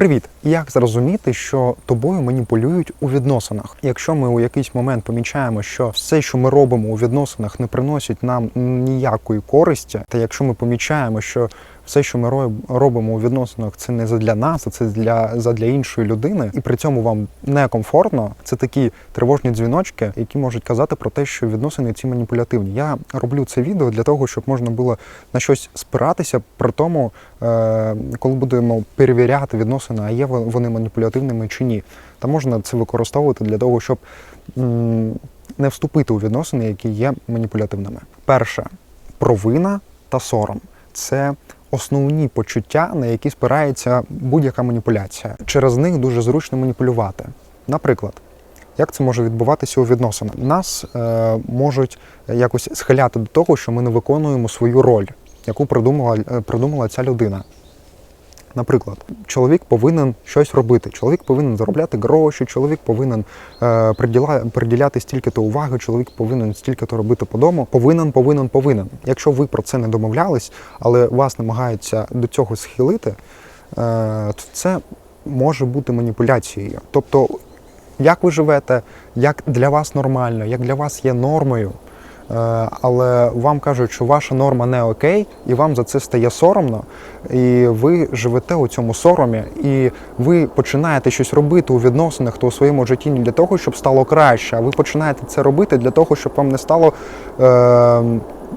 Привіт! Як зрозуміти, що тобою маніпулюють у відносинах? Якщо ми у якийсь момент помічаємо, що все, що ми робимо у відносинах, не приносить нам ніякої користі, та якщо ми помічаємо, що все, що ми робимо у відносинах, це не задля нас, а це для задля іншої людини, і при цьому вам некомфортно, це такі тривожні дзвіночки, які можуть казати про те, що відносини ці маніпулятивні. Я роблю це відео для того, щоб можна було на щось спиратися, при тому, е, коли будемо перевіряти відносини, а є во- вони маніпулятивними чи ні. Та можна це використовувати для того, щоб не вступити у відносини, які є маніпулятивними. Перше провина та сором це основні почуття, на які спирається будь-яка маніпуляція. Через них дуже зручно маніпулювати. Наприклад, як це може відбуватися у відносинах? Нас е, можуть якось схиляти до того, що ми не виконуємо свою роль, яку придумала, е, придумала ця людина. Наприклад, чоловік повинен щось робити, чоловік повинен заробляти гроші, чоловік повинен е, приділа, приділяти стільки-то уваги, чоловік повинен стільки-то робити по дому. Повинен, повинен, повинен. Якщо ви про це не домовлялись, але вас намагаються до цього схилити, е, то це може бути маніпуляцією. Тобто, як ви живете, як для вас нормально, як для вас є нормою. Е, Але вам кажуть, що ваша норма не окей, і вам за це стає соромно, і ви живете у цьому соромі, і ви починаєте щось робити у відносинах то у своєму житті не для того, щоб стало краще, а ви починаєте це робити для того, щоб вам не стало. Е,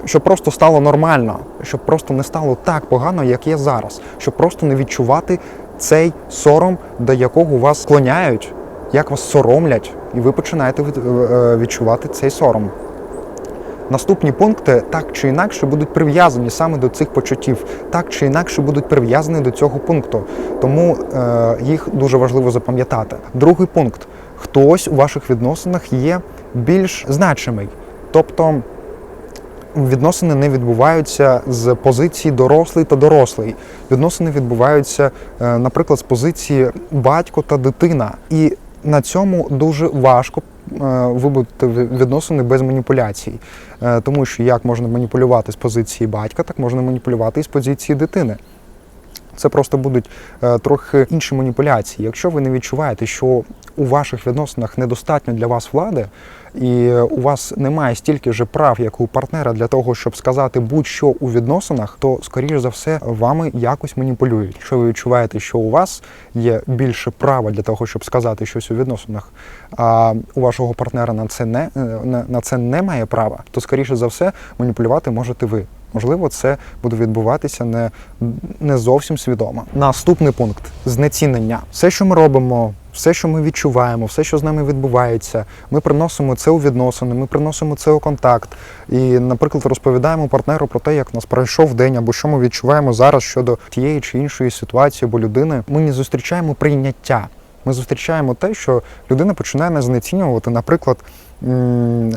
щоб просто стало нормально, щоб просто не стало так погано, як є зараз, щоб просто не відчувати цей сором, до якого вас склоняють, як вас соромлять, і ви починаєте від- е, відчувати цей сором. Наступні пункти так чи інакше будуть прив'язані саме до цих почуттів, так чи інакше будуть прив'язані до цього пункту. Тому е, їх дуже важливо запам'ятати. Другий пункт: хтось у ваших відносинах є більш значимий. Тобто відносини не відбуваються з позиції дорослий та дорослий. Відносини відбуваються, е, наприклад, з позиції батько та дитина. І на цьому дуже важко вибудити відносини без маніпуляцій. Е, Тому що як можна маніпулювати з позиції батька, так можна маніпулювати і з позиції дитини. Це просто будуть е, трохи інші маніпуляції. Якщо ви не відчуваєте, що у ваших відносинах недостатньо для вас влади, і у вас немає стільки ж прав, як у партнера, для того, щоб сказати будь-що у відносинах, то скоріш за все вами якось маніпулюють. Якщо ви відчуваєте, що у вас є більше права для того, щоб сказати щось у відносинах, а у вашого партнера на це не е, на, це не має права, то скоріше за все маніпулювати можете ви. Можливо, це буде відбуватися не, не зовсім свідомо. Наступний пункт знецінення. Все, що ми робимо, все, що ми відчуваємо, все, що з нами відбувається, ми приносимо це у відносини, ми приносимо це у контакт. І, наприклад, розповідаємо партнеру про те, як у нас пройшов день, або що ми відчуваємо зараз щодо тієї чи іншої ситуації або людини. Ми не зустрічаємо прийняття. Ми зустрічаємо те, що людина починає нас знецінювати, наприклад,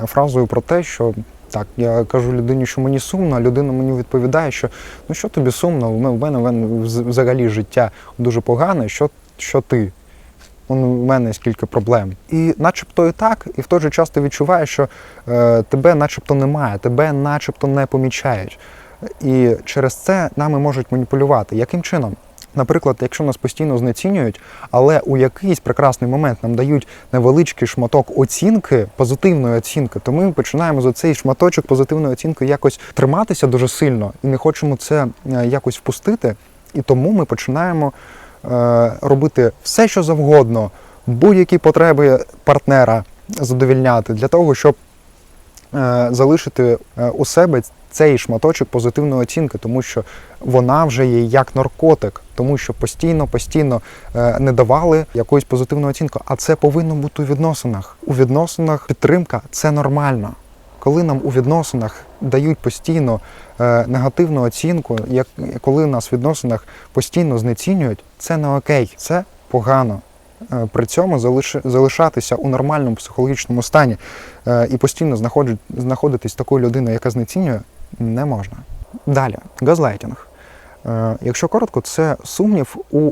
фразою про те, що так, я кажу людині, що мені сумно, а людина мені відповідає, що ну що тобі сумно, у в мене, в мене взагалі життя дуже погане, що, що ти? У мене скільки проблем. І начебто і так, і в той же час ти відчуваєш, що е, тебе начебто немає, тебе начебто не помічають. І через це нами можуть маніпулювати. Яким чином? Наприклад, якщо нас постійно знецінюють, але у якийсь прекрасний момент нам дають невеличкий шматок оцінки, позитивної оцінки, то ми починаємо за цей шматочок позитивної оцінки якось триматися дуже сильно і не хочемо це е, якось впустити. І тому ми починаємо е, робити все, що завгодно, будь-які потреби партнера задовільняти для того, щоб залишити е, у себе цей шматочок позитивної оцінки, тому що вона вже є як наркотик, тому що постійно, постійно е, не давали якоїсь позитивної оцінки. А це повинно бути у відносинах. У відносинах підтримка це нормально. Коли нам у відносинах дають постійно е, негативну оцінку, як коли нас в відносинах постійно знецінюють, це не окей, це погано. Е, При цьому залиш, залишатися у нормальному психологічному стані е, і постійно знаходитись такою людиною, яка знецінює, не можна. Далі, газлайтінг. Е, Якщо коротко, це сумнів у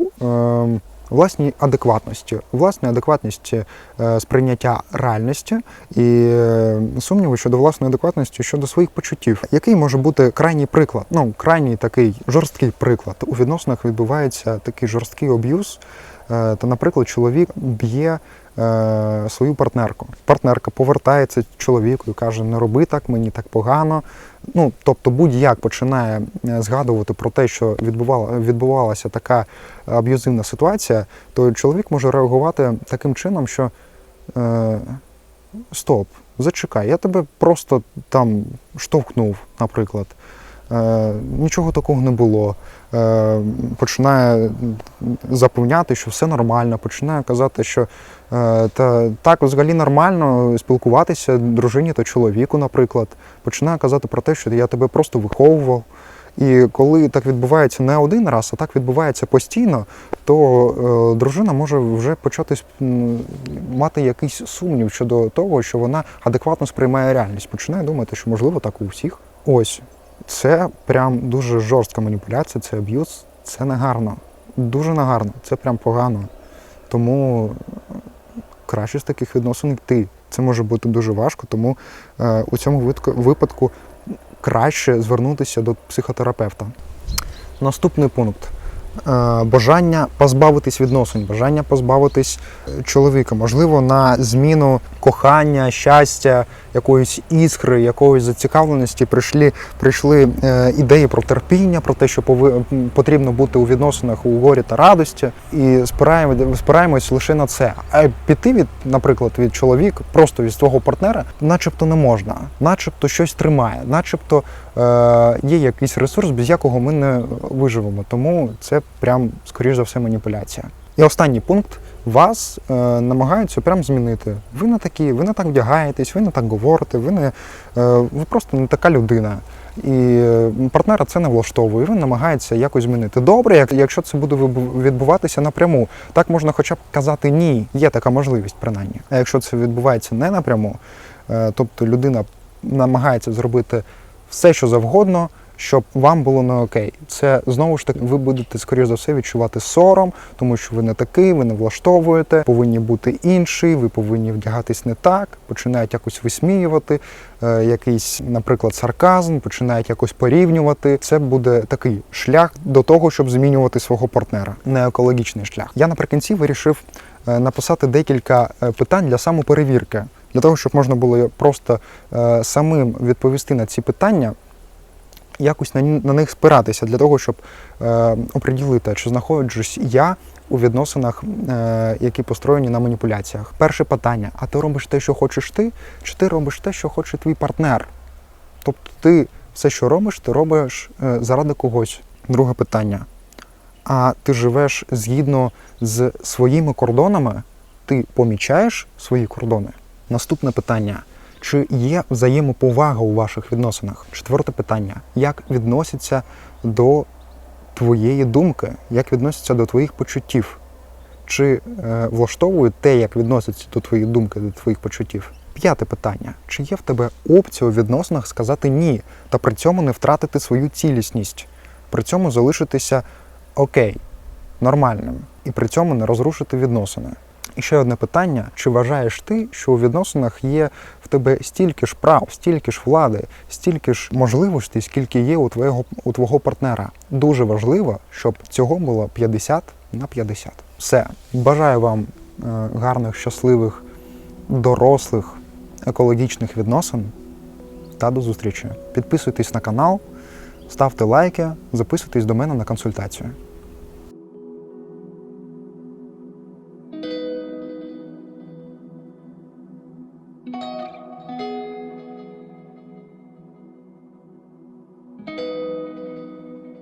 власній адекватності, власній адекватності сприйняття реальності і сумніву щодо власної адекватності щодо своїх почуттів. Який може бути крайній приклад? Ну, крайній такий жорсткий приклад. У відносинах відбувається такий жорсткий аб'юз. Е, Та, наприклад, чоловік б'є е, свою партнерку. Партнерка повертається чоловіку і каже: не роби так, мені так погано. Ну, тобто, будь-як починає е, згадувати про те, що відбувала, відбувалася така аб'юзивна ситуація, то чоловік може реагувати таким чином, що е, стоп, зачекай, я тебе просто там штовхнув, наприклад. Е, нічого такого не було. Е, починає запевняти, що все нормально, починає казати, що е, та, так взагалі нормально спілкуватися дружині та чоловіку, наприклад. Починає казати про те, що я тебе просто виховував. І коли так відбувається не один раз, а так відбувається постійно, то е, дружина може вже почати мати якийсь сумнів щодо того, що вона адекватно сприймає реальність. Починає думати, що можливо так у всіх. Ось це прям дуже жорстка маніпуляція, це аб'юз, це негарно. Дуже негарно, це прям погано. Тому краще з таких відносин йти. Це може бути дуже важко, тому е, у цьому випадку краще звернутися до психотерапевта. Наступний пункт. Е, Бажання позбавитись відносин, бажання позбавитись е, чоловіка, можливо, на зміну кохання, щастя, якоїсь іскри, якоїсь зацікавленості прийшли, прийшли е, ідеї про терпіння, про те, що потрібно бути у відносинах у горі та радості, і спираємо, спираємось лише на це. А піти від, наприклад, від чоловіка, просто від свого партнера, начебто не можна, начебто щось тримає, начебто є якийсь ресурс, без якого ми не виживемо. Тому це прям, скоріш за все, маніпуляція. І останній пункт. Вас е, намагаються прям змінити. Ви не такі, ви не так вдягаєтесь, ви не так говорите, ви не е, ви просто не така людина. І е, партнера це не влаштовує. Він намагається якось змінити. Добре, як- якщо це буде відбуватися напряму, так можна хоча б казати ні. Є така можливість, принаймні. А якщо це відбувається не напряму, е, тобто людина намагається зробити все, що завгодно, щоб вам було не окей. Це знову ж таки, ви будете, скоріш за все, відчувати сором, тому що ви не такий, ви не влаштовуєте, повинні бути інший, ви повинні вдягатись не так, починають якось висміювати, е, якийсь, наприклад, сарказм, починають якось порівнювати. Це буде такий шлях до того, щоб змінювати свого партнера, не екологічний шлях. Я наприкінці вирішив е, написати декілька е, питань для самоперевірки, для того, щоб можна було просто е, самим відповісти на ці питання якось на, на них спиратися для того, щоб е, оприділити, чи знаходжусь я у відносинах, е, які построєні на маніпуляціях. Перше питання: а ти робиш те, що хочеш ти, чи ти робиш те, що хоче твій партнер? Тобто ти все, що робиш, ти робиш е, заради когось. Друге питання. А ти живеш згідно з своїми кордонами? Ти помічаєш свої кордони? Наступне питання. Чи є взаємоповага у ваших відносинах? Четверте питання. Як відносяться до твоєї думки? Як відносяться до твоїх почуттів? Чи е, влаштовує те, як відносяться до твоєї думки, до твоїх почуттів? П'яте питання. Чи є в тебе опція у відносинах сказати ні, та при цьому не втратити свою цілісність, при цьому залишитися окей, нормальним, і при цьому не розрушити відносини? І ще одне питання: чи вважаєш ти, що у відносинах є в тебе стільки ж прав, стільки ж влади, стільки ж можливостей, скільки є у твого, у твого партнера? Дуже важливо, щоб цього було 50 на 50. Все. Бажаю вам е, гарних, щасливих, дорослих, екологічних відносин та до зустрічі. Підписуйтесь на канал, ставте лайки, записуйтесь до мене на консультацію.